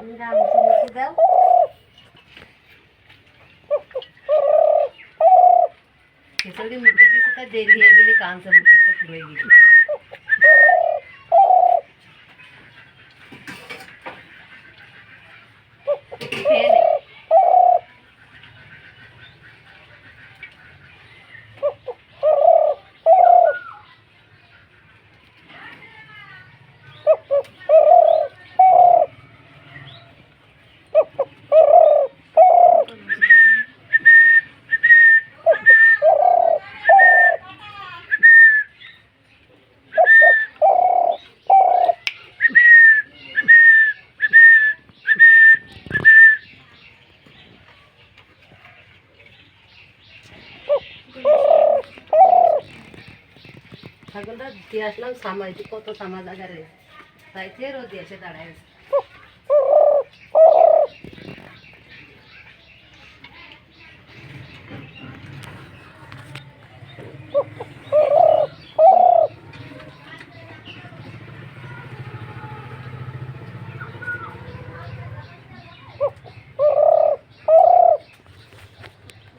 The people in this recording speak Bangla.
রামসু মুখে দাও খিচুড়ি মুখে দিতে তার দেরি হয়ে গেলে কাঁচা মুখে পুরো গেছে ছাগলটা দিয়ে আসলাম সামাইতে কত সামা জায়গা তাই ফেরও দিয়ে এসে দাঁড়ায়।